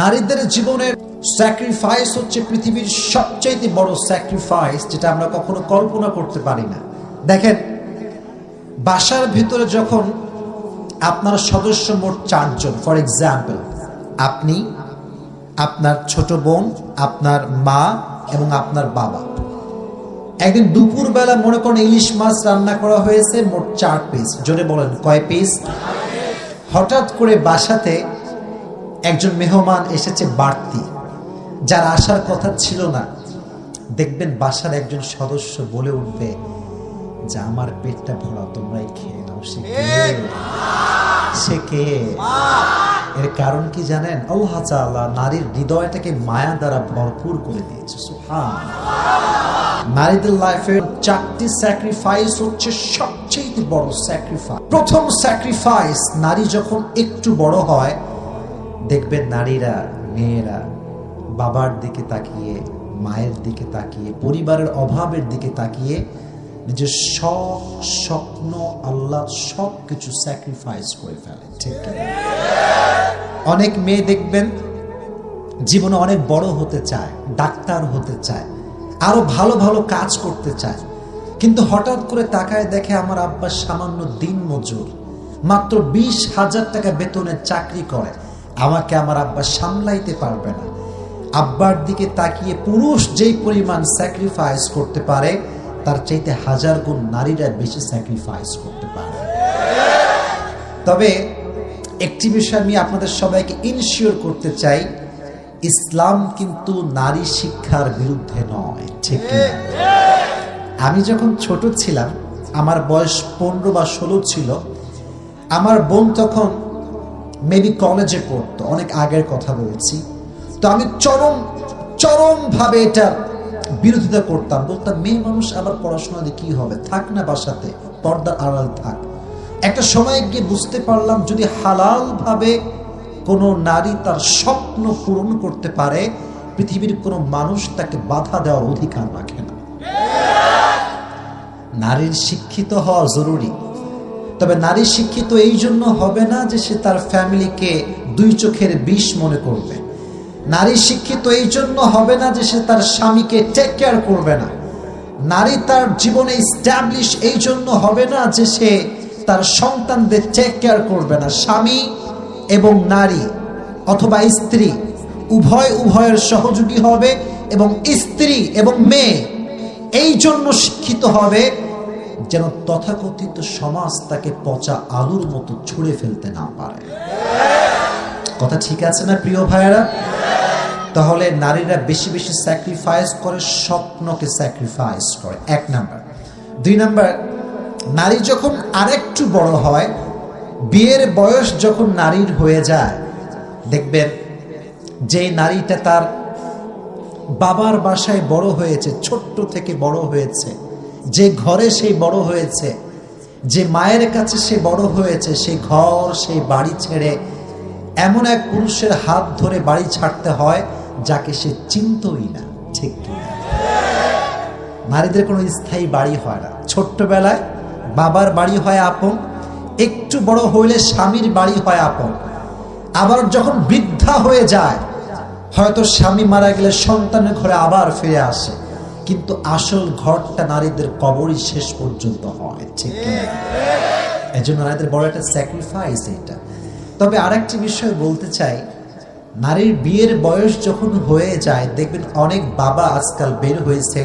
নারীদের জীবনের স্যাক্রিফাইস হচ্ছে পৃথিবীর সবচাইতে বড় স্যাক্রিফাইস যেটা আমরা কখনো কল্পনা করতে পারি না। দেখেন, বাসার ভিতরে যখন আপনার সদস্য মোট চারজন ফর এক্সাম্পল আপনি, আপনার ছোট বোন, আপনার মা এবং আপনার বাবা। একদিন দুপুরবেলা মনে করেন ইলিশ মাছ রান্না করা হয়েছে, মোট চার পিস জোরে বলেন, কয় পিস হঠাৎ করে বাসাতে একজন মেহমান এসেছে বাড়তি, যার আসার কথা ছিল না। দেখবেন বাসার একজন সদস্য বলে উঠবে, যে আমার পেটটা ভরা, তোমরাই খেয়ে নাও, সে সে কে? এর কারণ কি জানেন? আল্লাহ নারীর হৃদয়টাকে মায়া দ্বারা ভরপুর করে দিয়েছে নারীদের লাইফের চারটি স্যাক্রিফাইস হচ্ছে সবচেয়ে বড় স্যাক্রিফাইস প্রথম স্যাক্রিফাইস নারী যখন একটু বড় হয় দেখবেন নারীরা, মেয়েরা বাবার দিকে তাকিয়ে, মায়ের দিকে তাকিয়ে, পরিবারের অভাবের দিকে তাকিয়ে নিজের সব স্বপ্ন আল্লাহ সব কিছু স্যাক্রিফাইস করে ফেলে, ঠিক? অনেক মেয়ে দেখবেন জীবনে অনেক বড় হতে চায়, ডাক্তার হতে চায়, আরও ভালো ভালো কাজ করতে চায়, কিন্তু হঠাৎ করে তাকায় দেখে আমার আব্বা সামান্য দিন মজুর মাত্র বিশ হাজার টাকা বেতনের চাকরি করে আমাকে আমার আব্বা সামলাইতে পারবে না। আব্বার দিকে তাকিয়ে পুরুষ যেই পরিমাণ স্যাক্রিফাইস করতে পারে, তার চাইতে হাজার গুণ নারীরা বেশি স্যাক্রিফাইস করতে পারে। তবে একটি বিষয় আমি আপনাদের সবাইকে ইনশিওর করতে চাই, ইসলাম কিন্তু নারী শিক্ষার বিরুদ্ধে নয়, ঠিক আমি যখন ছোট ছিলাম, আমার বয়স পনেরো বা ষোলো ছিল, আমার বোন তখন মেবি কলেজে পড়তো, অনেক আগের কথা বলছি। তো আমি চরম, চরমভাবে এটা বিরোধিতা করতাম। বলতাম, মেয়ে মানুষ আবার পড়াশোনা দিয়ে কি হবে? থাক না বাসাতে, পর্দার আড়াল থাক। একটা সময় গিয়ে বুঝতে পারলাম, যদি হালাল ভাবে কোনো নারী তার স্বপ্ন পূরণ করতে পারে, পৃথিবীর কোনো মানুষ তাকে বাধা দেওয়ার অধিকার রাখে না। নারীর শিক্ষিত হওয়া জরুরি। তবে নারী শিক্ষিত এই জন্য হবে না যে সে তার ফ্যামিলিকে দুই চোখের বিষ মনে করবে। নারী শিক্ষিত এই জন্য হবে না যে সে তার স্বামীকে টেক কেয়ার করবে না। নারী তার জীবনে স্ট্যাবলিশ এই জন্য হবে না যে সে তার সন্তানদের টেক কেয়ার করবে না। স্বামী এবং নারী অথবা স্ত্রী উভয় উভয়ের সহযোগী হবে এবং স্ত্রী এবং মেয়ে এই জন্য শিক্ষিত হবে যেন তথাকথিত সমাজ তাকে পচা আলুর মতো ছুঁড়ে ফেলতে না পারে। কথা ঠিক আছে না, প্রিয় ভাইয়েরা? তাহলে নারীরা বেশি বেশি স্যাক্রিফাইস করে, স্বপ্নকে স্যাক্রিফাইস করে। এক নাম্বার। দুই নাম্বার, নারী যখন আরেকটু বড় হয়, বিয়ের বয়স যখন নারীর হয়ে যায়, দেখবেন যে নারীটা তার বাবার বাসায় বড় হয়েছে, ছোট্ট থেকে বড় হয়েছে যে ঘরে সেই বড় হয়েছে, যে মায়ের কাছে সে বড় হয়েছে সেই ঘর সেই বাড়ি ছেড়ে এমন এক পুরুষের হাত ধরে বাড়ি ছাড়তে হয় যাকে সে চিনতই না, ঠিক কিনা? নারীদের কোনো স্থায়ী বাড়ি হয় না। ছোট্টবেলায় বাবার বাড়ি হয় আপন, একটু বড় হইলে স্বামীর বাড়ি হয় আপন। আবার যখন বৃদ্ধা হয়ে যায়, হয়তো স্বামী মারা গেলে সন্তানের ঘরে আবার ফিরে আসে। কিন্তু আসল ঘরটা নারীদের কবরই শেষ পর্যন্ত হয়, ঠিক এই জন্য নারীদের বড় একটা স্যাক্রিফাইস এটা। তবে আরেকটি বিষয় বলতে চাই, নারীর বিয়ের বয়স যখন হয়ে যায়, দেখবেন অনেক বাবা আজকাল বের হয়েছে,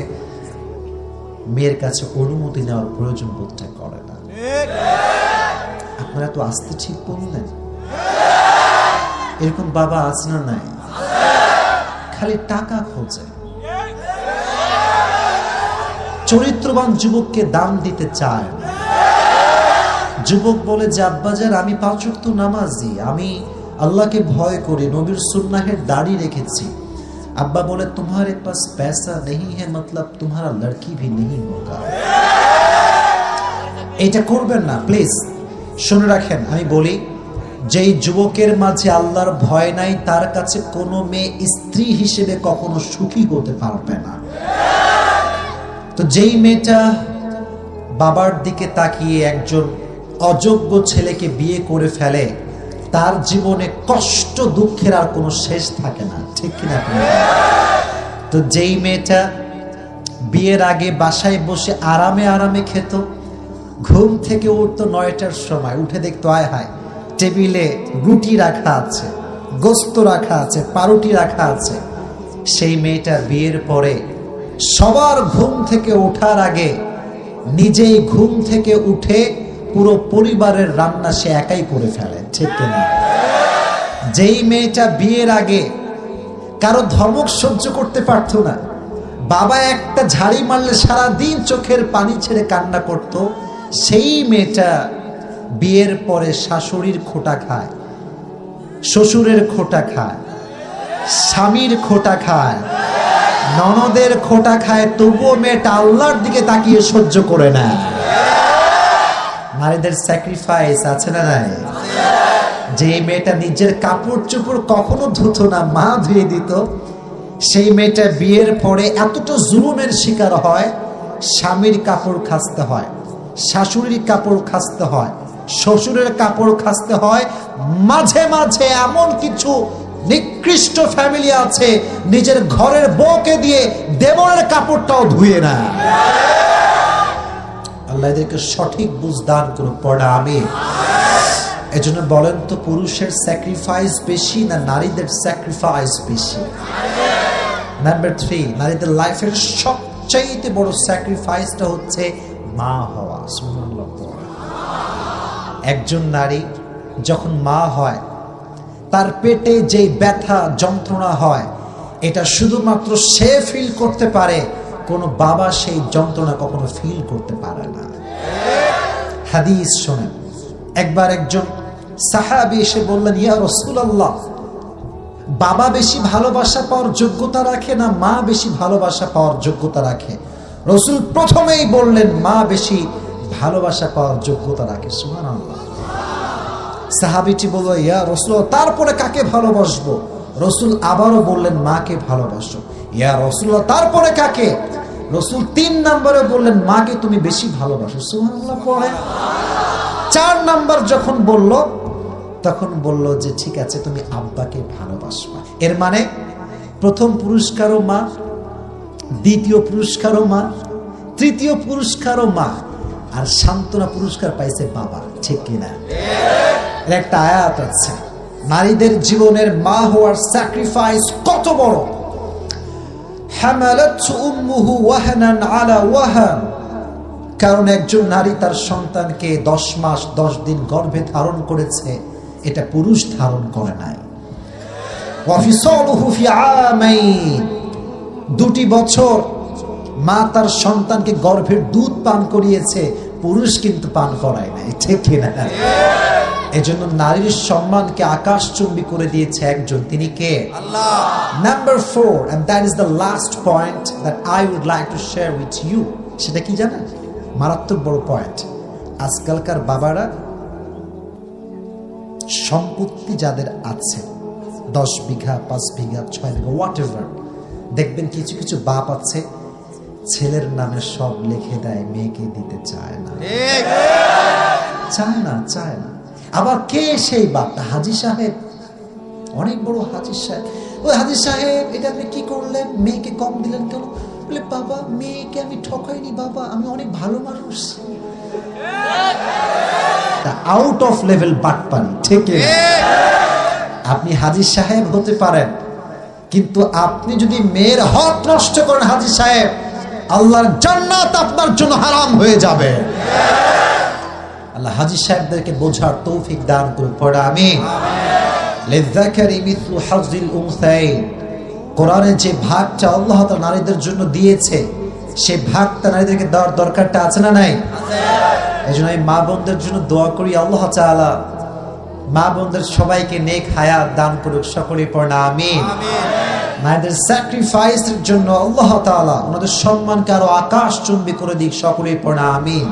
মেয়ের কাছে অনুমতি নেওয়ার প্রয়োজন বোধটা করে না। আপনারা তো আসতে ঠিক বললেন এরকম বাবা আছে না নাই? খালি টাকা খোঁজে। চরিত্রবান যুবককে দাম দিতে চায়। যুবক বলে যে আব্বাজার আমি তো নামাজি। আমি আল্লাহকে ভয় করি, নবীর সুন্নাহের দাড়ি রেখেছি। আব্বা বলে, তোমার পাস পয়সা নেই হ্যাঁ মতলব তোমারা লড়কি ভি নেই হোগা এটা করবেন না, প্লিজ। শুনে রাখেন, আমি বলি, যেই যুবকের মাঝে আল্লাহর ভয় নাই, তার কাছে কোনো মেয়ে স্ত্রী হিসেবে কখনো সুখী হতে পারবে না। তো যেই মেয়েটা বাবার দিকে তাকিয়ে একজন অযোগ্য ছেলেকে বিয়ে করে ফেলে, তার জীবনে কষ্ট, দুঃখের আর কোনো শেষ থাকে না, ঠিক কিনা? তো যেই মেয়েটা বিয়ের আগে বাসায় বসে আরামে আরামে খেত, ঘুম থেকে উঠতো নয়টার সময়, উঠে দেখতো, আয় হায়, টেবিলে রুটি রাখা আছে, গোস্ত রাখা আছে, পারুটি রাখা আছে। সেই মেয়েটা বিয়ের পরে সবার ঘুম থেকে ওঠার আগে নিজেই ঘুম থেকে উঠে পুরো পরিবারের রান্না সে একাই করে ফেলে, ঠিক কিনা যেই মেয়েটা বিয়ের আগে কারও ধমক সহ্য করতে পারতো না, বাবা একটা ঝাড়ি মারলে সারা দিন চোখের পানি ছেড়ে কান্না করত, সেই মেয়েটা বিয়ের পরে শাশুড়ির খোটা খায়, শ্বশুরের খোটা খায়, স্বামীর খোটা খায়। ননদের খোটা খায়, তবুও মেয়েটা আল্লাহর দিকে তাকিয়ে সহ্য করে না নারীদের স্যাক্রিফাইস আছে না নাই? যে মেয়েটা নিজের কাপড় চোপড় কখনো ধুতো না, মা ধুয়ে দিত, সেই মেয়েটা বিয়ের পরে এতটা জুলুমের শিকার হয়, স্বামীর কাপড় খাসতে হয়, শাশুড়ির কাপড় খাসতে হয়, শ্বশুরের কাপড় খাসতে হয়, মাঝে মাঝে এমন কিছু নিকৃষ্ট ফ্যামিলি আছে, নিজের ঘরের বউকে দিয়ে দেবরের কাপড়টাও ধুয়ে না আল্লাহ এদেরকে সঠিক বুঝ দান করুন পড়া আমি এজন্য বলেন তো, পুরুষের স্যাক্রিফাইস বেশি না নারীদের স্যাক্রিফাইস বেশি? নাম্বার থ্রি নারীদের লাইফের সবচাইতে বড় স্যাক্রিফাইসটা হচ্ছে মা হওয়া। একজন নারী যখন মা হয় তার পেটে যে ব্যথা, যন্ত্রণা হয়, এটা শুধুমাত্র সে ফিল করতে পারে, কোনো বাবা সেই যন্ত্রণা কখনো ফিল করতে পারে না। হাদিস শোনেন। একবার একজন সাহাবি এসে বললেন, ইয়া রসুলাল্লাহ, বাবা বেশি ভালোবাসা পাওয়ার যোগ্যতা রাখে না মা বেশি ভালোবাসা পাওয়ার যোগ্যতা রাখে? রসুল প্রথমেই বললেন, মা বেশি ভালোবাসা পাওয়ার যোগ্যতা রাখে। সুবহানাল্লাহ। সাহাবিটি বলল, ইয়া রসুল তারপরে কাকে ভালোবাসবো? রসুল আবারও বললেন, মাকে ভালোবাসো। ইয়া রসুল তারপরে কাকে? রসুল তিন নম্বরে বললেন, মাকে তুমি বেশি ভালোবাসো। চার নাম্বার যখন বলল, তখন বলল যে, ঠিক আছে, তুমি আব্বাকে ভালোবাসবা। এর মানে প্রথম পুরস্কারও মা, দ্বিতীয় পুরস্কারও মা, তৃতীয় পুরস্কারও মা, আর সান্ত্বনা পুরস্কার পাইছে বাবা, ঠিক কিনা? একটা আয়াত আছে, নারীদের জীবনের মা হওয়ার স্যাক্রিফাইস কত বড়? কারণ একজন নারী তার সন্তানকে দশ মাস, দশ দিন গর্ভে ধারণ করেছে, এটা পুরুষ ধারণ করে নাই। দুটি বছর মা তার সন্তানকে গর্ভের দুধ পান করিয়েছে, পুরুষ কিন্তু পান করায় নাই, ঠিক কিনা? এজন্য নারীর সম্মানকে আকাশ আকাশচুম্বী করে দিয়েছে একজন। তিনি কে? Number four and that is the last point that I would like to share with you সেটা কি জানেন? মারাত্মক বড় পয়েন্ট আজকালকার বাবারা সম্পত্তি যাদের আছে দশ বিঘা পাঁচ বিঘা ছয় বিঘা হোয়াট এভার দেখবেন কিছু কিছু বাপ আছে ছেলের নামে সব লিখে দেয় মেয়েকে দিতে চায় না। চায় না চায় না। আবার কে সেই বাপটা? হাজি সাহেব। অনেক বড় হাজি সাহেব। ওই হাজি সাহেব, এটা আপনি কি করলেন? মেয়েকে কম দিলেন কেন? বলে, বাবা, মেয়েকে আমি ঠকাইনি, বাবা, আমি অনেক ভালো মানুষ। আউট অফ লেভেল বাটপানি, ঠিক আপনি হাজি সাহেব হতে পারেন, কিন্তু আপনি যদি মেয়ের হক নষ্ট করেন হাজি সাহেব, আল্লাহর জান্নাত আপনার জন্য হারাম হয়ে যাবে। আল্লাহ হাজি সাহেবদেরকে বোঝার তৌফিক দান করুন পড়া আমি যে ভাগটা আল্লাহ নারীদের জন্য দিয়েছে সেই ভাগটা নারীদেরকে দেওয়ার দরকারটা আছে না নাই? এই জন্য আমি মা বোনদের জন্য দোয়া করি আল্লাহ মা বোনদের সবাইকে নেক হায়াত দান করুক সকলে পড়া আমিন। নারীদের স্যাক্রিফাইসের জন্য আল্লাহ তাআলা ওনাদের সম্মানকে আরও আকাশ চুম্বি করে দিক সকলে পড়া আমিন।